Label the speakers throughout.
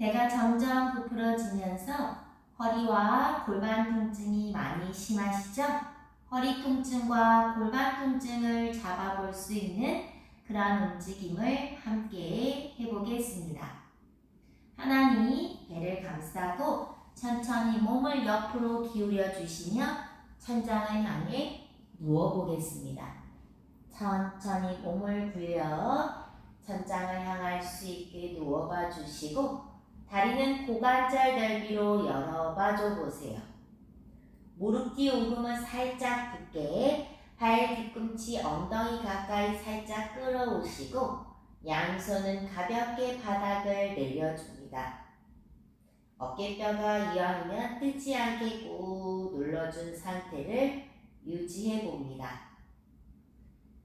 Speaker 1: 배가 점점 부풀어지면서 허리와 골반 통증이 많이 심하시죠? 허리 통증과 골반 통증을 잡아볼 수 있는 그런 움직임을 함께 해보겠습니다. 하나님 배를 감싸고 천천히 몸을 옆으로 기울여 주시며 천장을 향해 누워 보겠습니다. 천천히 몸을 굴려 천장을 향할 수 있게 누워봐 주시고 다리는 고관절 넓이로 열어봐 줘 보세요. 무릎 뒤 오금은 살짝 붙게 발 뒤꿈치 엉덩이 가까이 살짝 끌어오시고 양손은 가볍게 바닥을 내려줍니다. 어깨뼈가 이왕이면 뜨지 않게 꾹 눌러준 상태를 유지해 봅니다.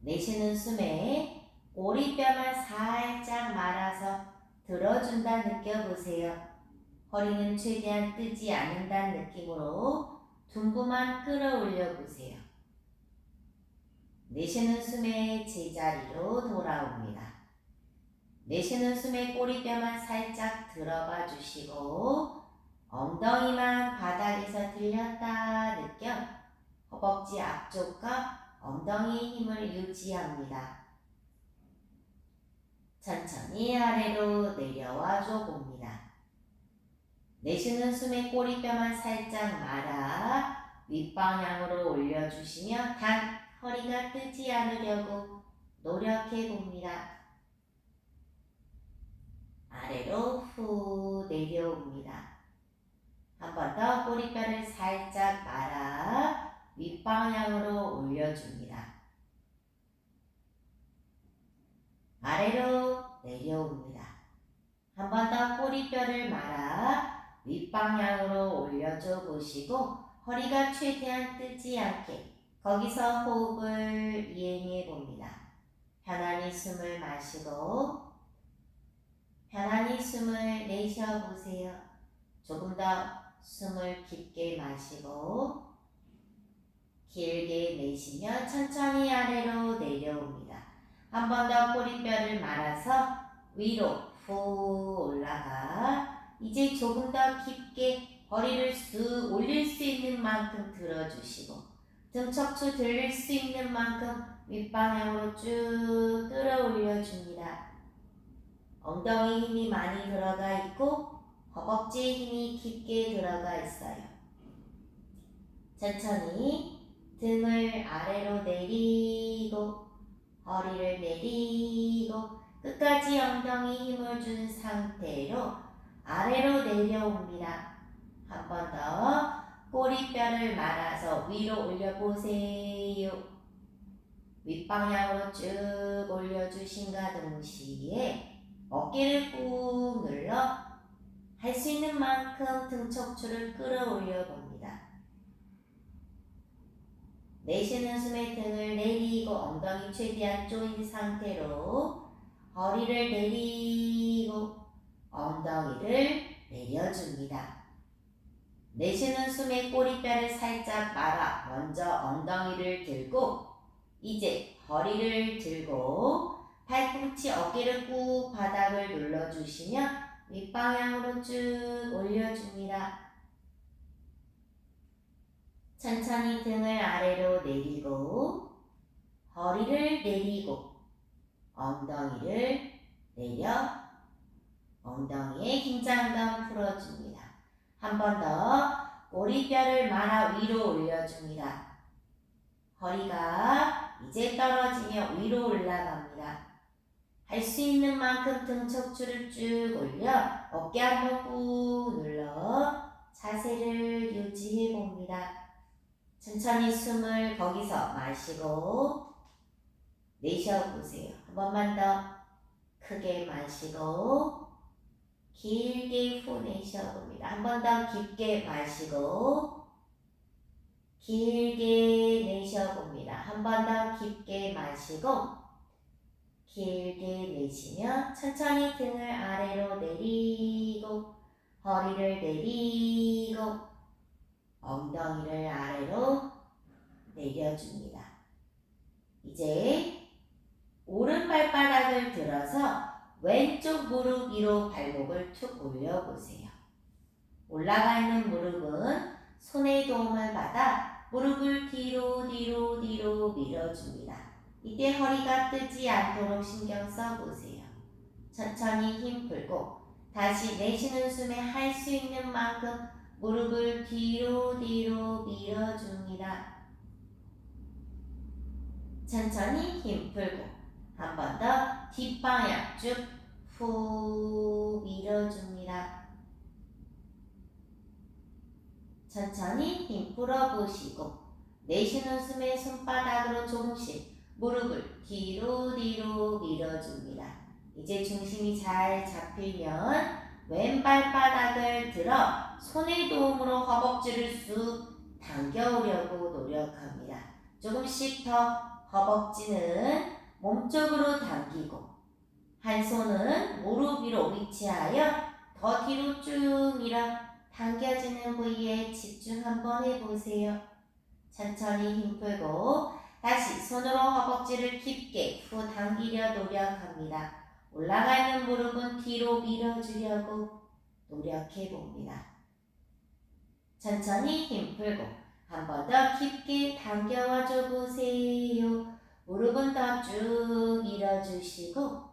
Speaker 1: 내쉬는 숨에 오리뼈만 살짝 말아서 들어준다 느껴보세요. 허리는 최대한 뜨지 않는다는 느낌으로 둔부만 끌어올려 보세요. 내쉬는 숨에 제자리로 돌아옵니다. 내쉬는 숨에 꼬리뼈만 살짝 들어봐 주시고 엉덩이만 바닥에서 들렸다 느껴 허벅지 앞쪽과 엉덩이 힘을 유지합니다. 천천히 아래로 내려와 줘 봅니다. 내쉬는 숨에 꼬리뼈만 살짝 말아 윗방향으로 올려주시며 단 허리가 뜨지 않으려고 노력해 봅니다. 아래로 후 내려옵니다. 한 번 더 꼬리뼈를 살짝 말아 윗방향으로 올려줍니다. 아래로 내려옵니다. 한 번 더 꼬리뼈를 말아 윗방향으로 올려줘 보시고 허리가 최대한 뜨지 않게 거기서 호흡을 이행해 봅니다. 편안히 숨을 마시고 편안히 숨을 내쉬어 보세요. 조금 더 숨을 깊게 마시고 길게 내쉬며 천천히 아래로 내려옵니다. 한 번 더 꼬리뼈를 말아서 위로 후 올라가 이제 조금 더 깊게 허리를 쑥 올릴 수 있는 만큼 들어주시고 등 척추 들릴 수 있는 만큼 윗방향으로 쭉 끌어 올려 줍니다. 엉덩이 힘이 많이 들어가 있고 허벅지 힘이 깊게 들어가 있어요. 천천히 등을 아래로 내리고 허리를 내리고 끝까지 엉덩이 힘을 준 상태로 아래로 내려옵니다. 한 번 더 꼬리뼈를 말아서 위로 올려보세요. 윗방향으로 쭉 올려주신가 동시에 어깨를 꾹 눌러 할 수 있는 만큼 등 척추를 끌어올려 봅니다. 내쉬는 숨에 등을 내리고 엉덩이 최대한 조인 상태로 허리를 내리고 엉덩이를 내려줍니다. 내쉬는 숨에 꼬리뼈를 살짝 말아 먼저 엉덩이를 들고 이제 허리를 들고 팔꿈치 어깨를 꾹 바닥을 눌러주시며 윗방향으로 쭉 올려줍니다. 천천히 등을 아래로 내리고 허리를 내리고 엉덩이를 내려 엉덩이의 긴장감 풀어줍니다. 한 번 더 꼬리뼈를 말아 위로 올려줍니다. 허리가 이제 떨어지며 위로 올라갑니다. 할 수 있는 만큼 등 척추를 쭉 올려 어깨 한번 꾹 눌러 자세를 유지해 봅니다. 천천히 숨을 거기서 마시고 내쉬어 보세요. 한 번만 더 크게 마시고 길게 후 내쉬어 봅니다. 한 번 더 깊게 마시고 길게 내쉬어 봅니다. 한 번 더 깊게 마시고 길게 내쉬며 천천히 등을 아래로 내리고 허리를 내리고 엉덩이를 아래로 내려줍니다. 이제 오른 발바닥을 들어서 왼쪽 무릎 위로 발목을 툭 올려보세요. 올라가 있는 무릎은 손의 도움을 받아 무릎을 뒤로 뒤로 뒤로 밀어줍니다. 이때 허리가 뜨지 않도록 신경 써보세요. 천천히 힘 풀고 다시 내쉬는 숨에 할 수 있는 만큼 무릎을 뒤로 뒤로 밀어줍니다. 천천히 힘 풀고 한 번 더 뒷방향 쭉후 밀어줍니다. 천천히 힘 풀어보시고 내쉬는 숨에 손바닥으로 조금씩 무릎을 뒤로 뒤로 밀어줍니다. 이제 중심이 잘 잡히면 왼발 바닥을 들어 손의 도움으로 허벅지를 쑥 당겨오려고 노력합니다. 조금씩 더 허벅지는 몸쪽으로 당기고 한 손은 무릎 위로 위치하여 더 뒤로 쭉 밀어 당겨지는 부위에 집중 한번 해보세요. 천천히 힘 풀고 다시 손으로 허벅지를 깊게 후 당기려 노력합니다. 올라가 있는 무릎은 뒤로 밀어주려고 노력해 봅니다. 천천히 힘 풀고 한 번 더 깊게 당겨와 줘 보세요. 무릎은 더 쭉 밀어주시고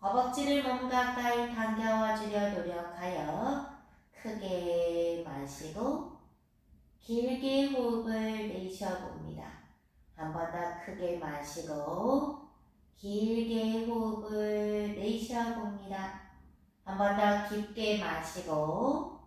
Speaker 1: 허벅지를 몸 가까이 당겨와 주려 노력하여 크게 마시고 길게 호흡을 내쉬어봅니다. 한 번 더 크게 마시고 길게 호흡을 내쉬어봅니다. 한 번 더 깊게 마시고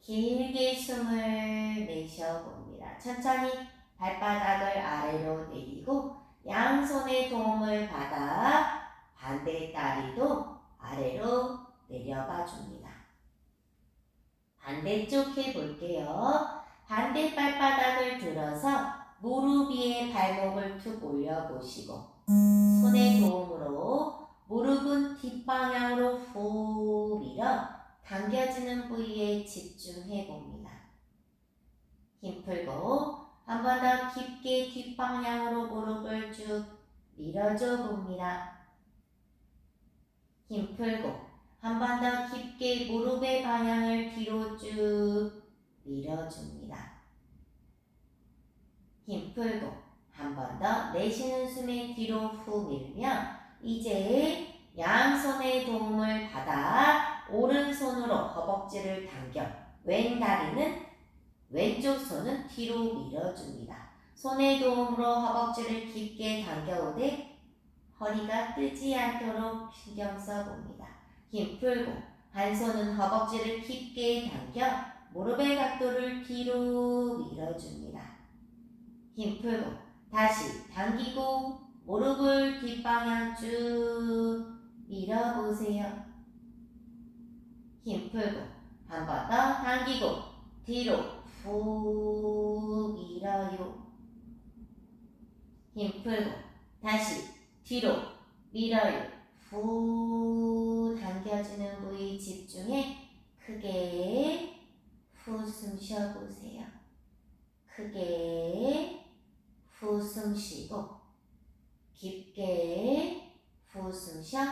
Speaker 1: 길게 숨을 내쉬어봅니다. 천천히 발바닥을 아래로 내리고 양손의 도움을 받아 반대 다리도 아래로 내려봐 줍니다. 반대쪽 해볼게요. 반대 발바닥을 들어서 무릎 위에 발목을 툭 올려보시고 손의 도움으로 무릎은 뒷방향으로 후 밀어 당겨지는 부위에 집중해 봅니다. 힘 풀고 한 번 더 깊게 뒷방향으로 무릎을 쭉 밀어줘 봅니다. 힘 풀고 한 번 더 깊게 무릎의 방향을 뒤로 쭉 밀어줍니다. 힘 풀고 한 번 더 내쉬는 숨에 뒤로 후 밀면 이제 양손의 도움을 받아 오른손으로 허벅지를 당겨 왼 다리는 왼쪽 손은 뒤로 밀어줍니다. 손의 도움으로 허벅지를 깊게 당겨오되 허리가 뜨지 않도록 신경 써봅니다. 힘 풀고 한 손은 허벅지를 깊게 당겨 무릎의 각도를 뒤로 밀어줍니다. 힘 풀고 다시 당기고 무릎을 뒷방향 쭉 밀어보세요. 힘 풀고 한 번 더 당기고 뒤로 후 밀어요. 힘 풀고 다시 뒤로 밀어요. 후 당겨지는 부위 집중해 크게 후 숨 쉬어보세요. 크게 후 숨 쉬고 깊게 후 숨 쉬어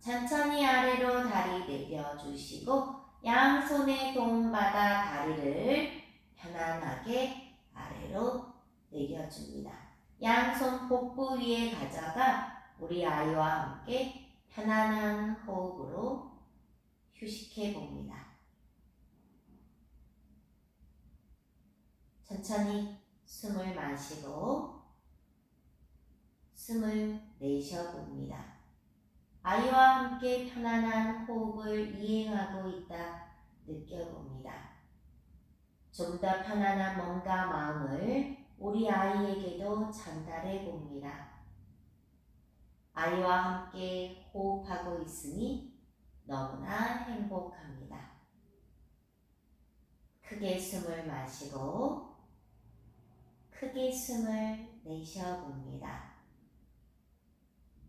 Speaker 1: 천천히 아래로 다리 내려주시고 양손의 도움받아 다리를 편안하게 아래로 내려줍니다. 양손 복부 위에 가져가 우리 아이와 함께 편안한 호흡으로 휴식해 봅니다. 천천히 숨을 마시고 숨을 내쉬어 봅니다. 아이와 함께 편안한 호흡을 이행하고 있다 느껴봅니다. 좀더 편안한 몸과 마음을 우리 아이에게도 전달해 봅니다. 아이와 함께 호흡하고 있으니 너무나 행복합니다. 크게 숨을 마시고 크게 숨을 내쉬어 봅니다.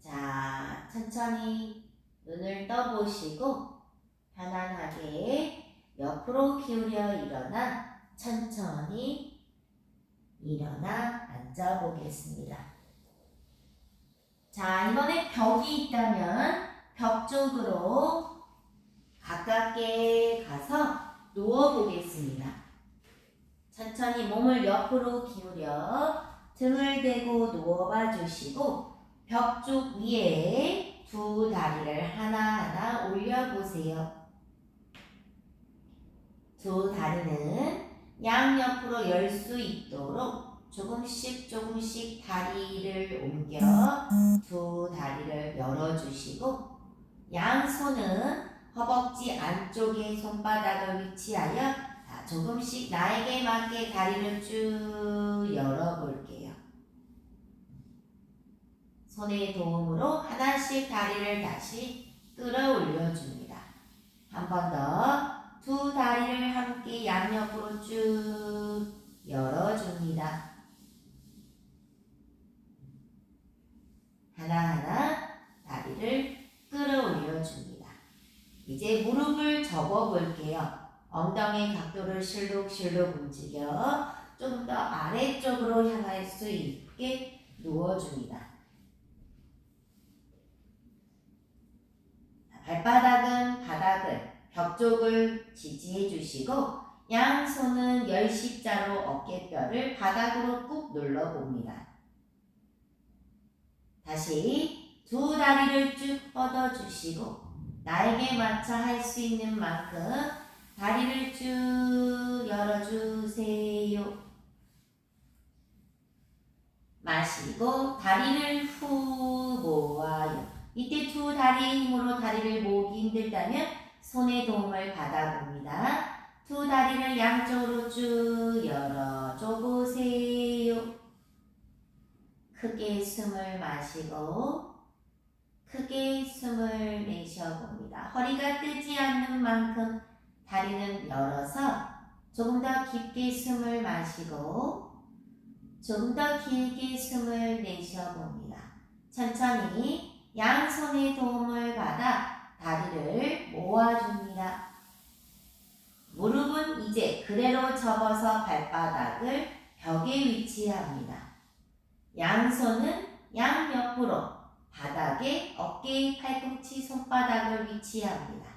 Speaker 1: 자, 천천히 눈을 떠보시고 편안하게 옆으로 기울여 일어나 천천히 일어나 앉아 보겠습니다. 자, 이번에 벽이 있다면 벽 쪽으로 가깝게 가서 누워 보겠습니다. 천천히 몸을 옆으로 기울여 등을 대고 누워봐 주시고 벽 쪽 위에 두 다리를 하나하나 올려보세요. 두 다리는 양옆으로 열 수 있도록 조금씩 조금씩 다리를 옮겨 두 다리를 열어주시고 양손은 허벅지 안쪽에 손바닥을 위치하여 자, 조금씩 나에게 맞게 다리를 쭉 열어볼게요. 손의 도움으로 하나씩 다리를 다시 끌어올려 줍니다. 한 번 더 두 다리를 함께 양옆으로 쭉 열어줍니다. 하나하나 다리를 끌어올려 줍니다. 이제 무릎을 접어 볼게요. 엉덩이 각도를 실룩실룩 움직여 좀 더 아래쪽으로 향할 수 있게 누워줍니다. 발바닥은 바닥을 벽 쪽을 지지해 주시고 양손은 열십자로 어깨뼈를 바닥으로 꾹 눌러 봅니다. 다시 두 다리를 쭉 뻗어 주시고 나에게 맞춰 할 수 있는 만큼 다리를 쭉 열어주세요. 마시고 다리를 후 모아요. 이때 두 다리의 힘으로 다리를 모으기 힘들다면 손의 도움을 받아봅니다. 두 다리를 양쪽으로 쭉 열어줘 보세요. 크게 숨을 마시고 크게 숨을 내쉬어봅니다. 허리가 뜨지 않는 만큼 다리는 열어서 조금 더 깊게 숨을 마시고 조금 더 길게 숨을 내쉬어봅니다. 천천히 양손의 도움을 받아 다리를 모아줍니다. 무릎은 이제 그대로 접어서 발바닥을 벽에 위치합니다. 양손은 양옆으로 바닥에 어깨, 팔꿈치, 손바닥을 위치합니다.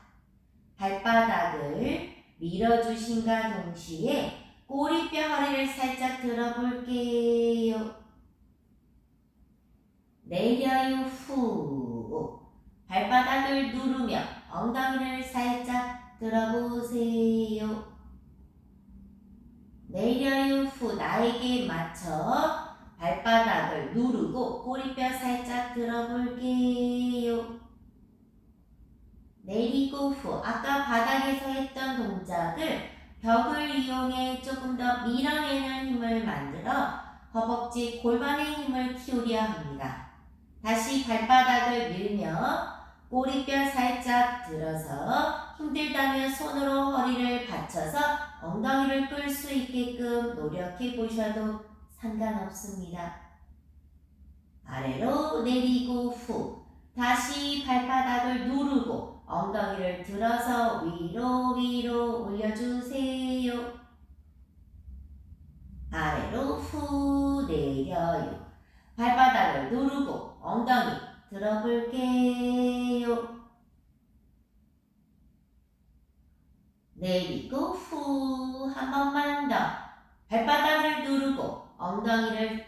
Speaker 1: 발바닥을 밀어주신과 동시에 꼬리뼈 허리를 살짝 들어볼게요. 내려요 후 발바닥을 누르며 엉덩이를 살짝 들어보세요. 내려요 후 나에게 맞춰 발바닥을 누르고 꼬리뼈 살짝 들어볼게요. 내리고 후 아까 바닥에서 했던 동작을 벽을 이용해 조금 더 밀어내는 힘을 만들어 허벅지 골반의 힘을 키우려 합니다. 다시 발바닥을 밀며 꼬리뼈 살짝 들어서 힘들다면 손으로 허리를 받쳐서 엉덩이를 끌 수 있게끔 노력해 보셔도 상관없습니다. 아래로 내리고 후 다시 발바닥을 누르고 엉덩이를 들어서 위로 위로 올려주세요. 아래로 후 내려요. 발바닥을 누르고 엉덩이 들어볼게요. 내리고 후 한 번만 더 발바닥을 누르고 엉덩이를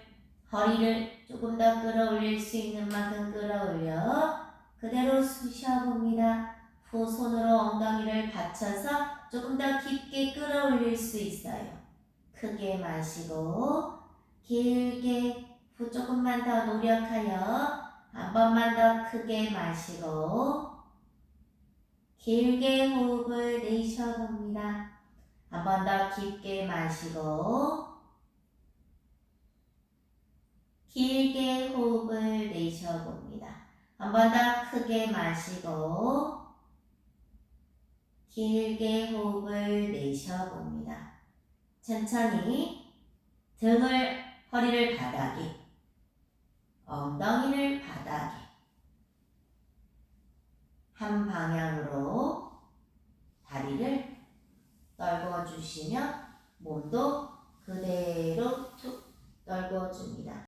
Speaker 1: 허리를 조금 더 끌어올릴 수 있는 만큼 끌어올려 그대로 쉬어봅니다. 후 손으로 엉덩이를 받쳐서 조금 더 깊게 끌어올릴 수 있어요. 크게 마시고 길게 후 조금만 더 노력하여 한 번만 더 크게 마시고 길게 호흡을 내쉬어봅니다. 한 번 더 깊게 마시고 길게 호흡을 내쉬어봅니다. 한 번 더 크게 마시고 길게 호흡을 내쉬어봅니다. 천천히 등을 허리를 바닥에 엉덩이를 바닥에 한 방향으로 다리를 떨궈 주시며 몸도 그대로 툭 떨궈 줍니다.